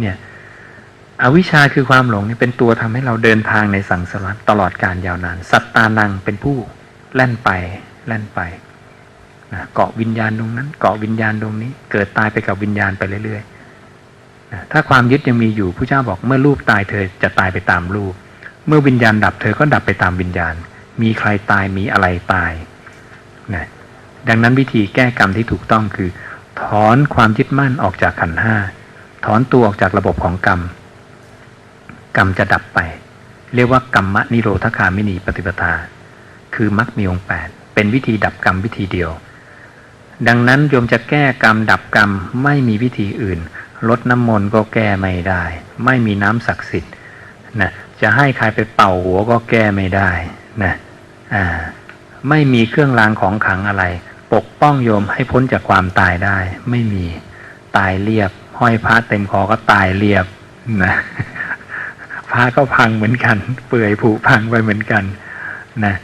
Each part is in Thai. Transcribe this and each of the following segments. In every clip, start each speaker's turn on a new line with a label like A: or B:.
A: เนี่ยอวิชชาคือความหลงนี่เป็นตัวทำให้เราเดินทางในสังสารวัฏตลอดการยาวนาน สัตตานังเป็นผู้แล่นไปแล่นไปนะเกาะวิญญาณตรงนั้น เกาะวิญญาณตรงนี้ เกิดตายไปกับวิญญาณไปเรื่อยๆนะถ้าความยึดยังมีอยู่ผู้เจ้าบอกเมื่อรูปตายเธอจะตายไปตามรูป เมื่อวิญญาณดับเธอก็ดับไปตามวิญญาณ มีใครตายมีอะไรตายนะดังนั้นวิธีแก้กรรมที่ถูกต้องคือ ถอนความยึดมั่นออกจากขันห้า ถอนตัวออกจากระบบของกรรม กรรมจะดับไป เรียกว่ากรรมนิโรธคามินีปฏิปทา คือมรรคมีองค์แปดเป็นวิธีดับกรรมวิธีเดียว ดังนั้นโยมจะแก้กรรมดับกรรมไม่มีวิธีอื่นลดน้ำมนต์ก็แก้ไม่ได้ ไม่มีน้ำศักดิ์สิทธิ์นะจะให้ใครไปเป่าหัวก็แก้ไม่ได้นะอ่าไม่มีเครื่องรางของขังอะไร ปกป้องโยมให้พ้นจากความตายได้ ไม่มีตายเรียบ ห้อยพระเต็มคอก็ตายเรียบนะพระก็พังเหมือนกัน เปื่อยผุพังไปเหมือนกันนะ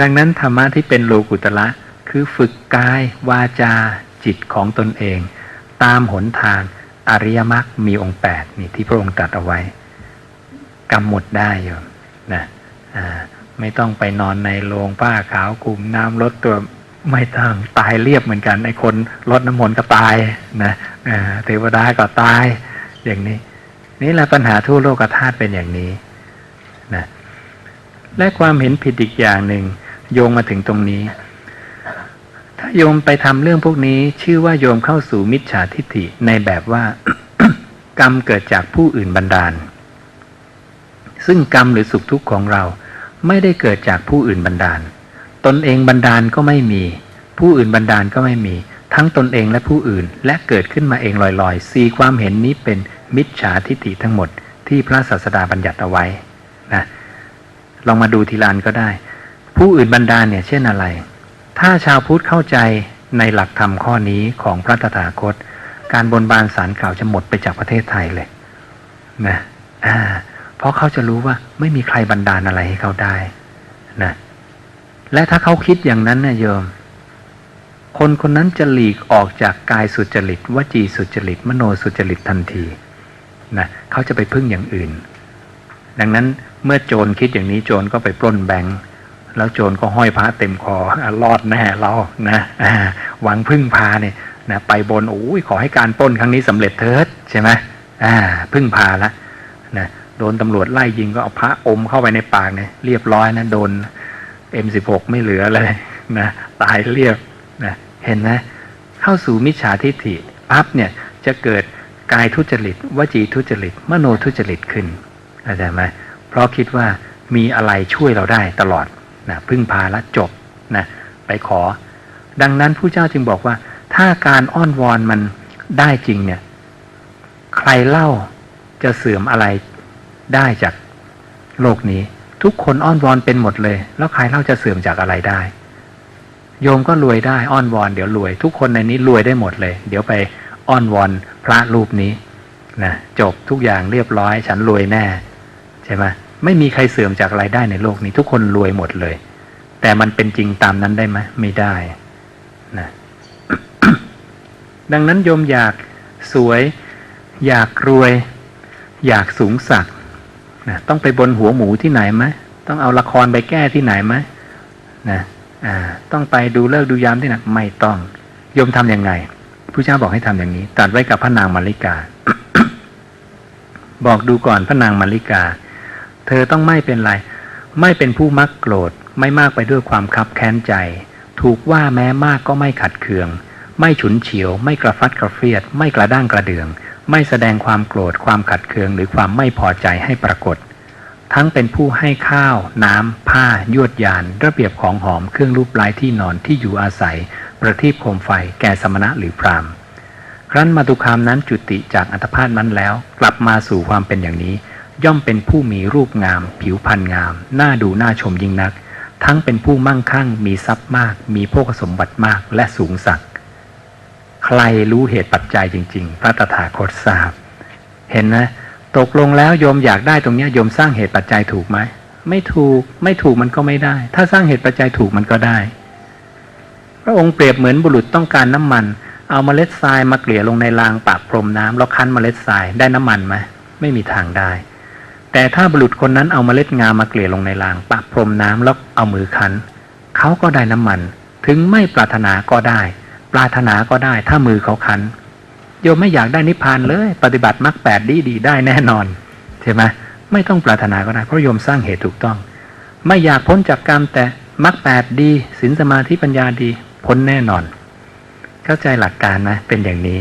A: ดังนั้นธรรมะที่เป็นโลกุตละคือฝึกกายวาจาจิตของตนเอง ตามหนทางอริยมรรคมีองค์แปดนี่ที่พระองค์ตรัสเอาไว้กำหนดได้โยมนะไม่ต้องไปนอนในโรงผ้าขาวคลุมน้ำลดตัว ไม่ต้องตายเรียบเหมือนกันไอ้คนลดน้ำมนต์ก็ตายนะเทวดาก็ตายอย่างนี้ นี่แหละปัญหาทั่วโลกธาตุเป็นอย่างนี้นะและความเห็นผิดอีกอย่างหนึ่งโยงมาถึงตรงนี้ ถ้าโยมไปทำเรื่องพวกนี้ ชื่อว่าโยมเข้าสู่มิจฉาทิฏฐิในแบบว่า กรรมเกิดจากผู้อื่นบันดาล ซึ่งกรรมหรือสุขทุกข์ของเราไม่ได้เกิดจากผู้อื่นบันดาล ตนเองบันดาลก็ไม่มี ผู้อื่นบันดาลก็ไม่มี ทั้งตนเองและผู้อื่นและเกิดขึ้นมาเองลอยๆสีความเห็นนี้เป็นมิจฉาทิฏฐิทั้งหมดที่พระศาสดาบัญญัติเอาไว้นะลองมาดูทีลานก็ได้ ผู้อื่นบันดาลเนี่ยเช่นอะไร ถ้าชาวพุทธเข้าใจในหลักธรรมข้อนี้ของพระตถาคต การบนบานสารกล่าวจะหมดไปจากประเทศไทยเลยนะอ่าเพราะเขาจะรู้ว่าไม่มีใครบันดาลอะไรให้เขาได้นะ และถ้าเขาคิดอย่างนั้นนะโยม คนคนนั้นจะหลีกออกจากกายสุจริตวจีสุจริต มโนสุจริตทันทีนะเขาจะไปพึ่งอย่างอื่น ดังนั้นเมื่อโจรคิดอย่างนี้โจรก็ไปปล้นแบงค์แล้วโจรก็ห้อยพระเต็มคอรอดแน่เรานะอ่าหวังพึ่งพาเนี่ยนะไปบนโอ้ยขอให้การปล้นครั้งนี้สำเร็จเถิดใช่ไหมอ่า พึ่งพาละนะโดนตำรวจไล่ยิงก็เอาพระอมเข้าไปในปากเนี่ยเรียบร้อยนะโดน M16 ไม่เหลือเลยนะตายเรียบนะเห็นไหมเข้าสู่มิจฉาทิฏฐิปั๊บเนี่ยจะเกิดกายทุจริตวจีทุจริต มโนทุจริตขึ้นเข้าใจไหมเพราะคิดว่ามีอะไรช่วยเราได้ตลอดนะพึ่งพาและจบนะไปขอ ดังนั้นผู้เจ้าจึงบอกว่า ถ้าการอ้อนวอนมันได้จริงเนี่ยใครเล่าจะเสื่อมอะไรได้จากโลกนี้ ทุกคนอ้อนวอนเป็นหมดเลย แล้วใครเล่าจะเสื่อมจากอะไรได้ โยมก็รวยได้อ้อนวอนเดี๋ยวรวย ทุกคนในนี้รวยได้หมดเลย เดี๋ยวไปอ้อนวอนพระรูปนี้นะจบทุกอย่างเรียบร้อยฉันรวยแน่ ใช่ไหมไม่มีใครเสื่อมจากอะไรได้ในโลกนี้ ทุกคนรวยหมดเลย แต่มันเป็นจริงตามนั้นได้ไหมไม่ได้นะดังนั้นโยมอยากสวย อยากรวย อยากสูงสักด นะต้องไปบนหัวหมูที่ไหนไหมต้องเอาละครไปแก้ที่ไหนไหมนะอ่าต้องไปดูเลิกดูยามที่ไหนไม่ต้องโยมทำยังไงผู้เจ้าบอกให้ทำอย่างนี้ตัดไว้กับพระนางมาริกา บอกดูก่อนพระนางมาริกา เธอต้องไม่เป็นไร ไม่เป็นผู้มักโกรธ ไม่มากไปด้วยความคับแค้นใจ ถูกว่าแม้มากก็ไม่ขัดเคือง ไม่ฉุนเฉียว ไม่กระฟัดกระเฟียด ไม่กระด้างกระเดือง ไม่แสดงความโกรธความขัดเคืองหรือความไม่พอใจให้ปรากฏ ทั้งเป็นผู้ให้ข้าว น้ำ ผ้า ยวดยาน ระเบียบของหอมเครื่องรูปลายที่นอนที่อยู่อาศัย ประทีปโคมไฟแก่สมณะหรือพรามครั้นมาตุคามนั้นจุติจากอัตภาพนั้นแล้ว กลับมาสู่ความเป็นอย่างนี้ ย่อมเป็นผู้มีรูปงาม ผิวพรรณงามน่าดูน่าชมยิ่งนัก ทั้งเป็นผู้มั่งคั่ง มีทรัพย์มาก มีโภคสมบัติมากและสูงสักด ใครรู้เหตุปัจจัยจริง ๆ พระตถาคตทราบ เห็นนะตกลงแล้วโยมอยากได้ตรงเนี้ยโยมสร้างเหตุปัจจัยถูกไหมไม่ถูกไม่ถูกมันก็ไม่ได้ ถ้าสร้างเหตุปัจจัยถูกมันก็ได้ พระองค์เปรียบเหมือนบุรุษต้องการน้ำมัน เอาเมล็ดทรายมาเกลี่ยลงในรางปากพรมน้ำแล้วคั้นเมล็ดทรายได้น้ำมันไหมไม่มีทางได้ แต่ถ้าบุรุษคนนั้นเอาเมล็ดงามาเกลี่ยลงในรางปากพรมน้ำแล้วเอามือคั้นเขาก็ได้น้ำมัน ถึงไม่ปรารถนาก็ได้ ปรารถนาก็ได้ถ้ามือเขาคันโยมไม่อยากได้นิพพานเลย ปฏิบัติมรรคแปดดีดีได้แน่นอนใช่ไหมไม่ต้องปรารถนาก็ได้เพราะโยมสร้างเหตุถูกต้อง ไม่อยากพ้นจากกรรมแต่มรรคแปดดีศีลสมาธิปัญญาดีพ้นแน่นอน เข้าใจหลักการนะเป็นอย่างนี้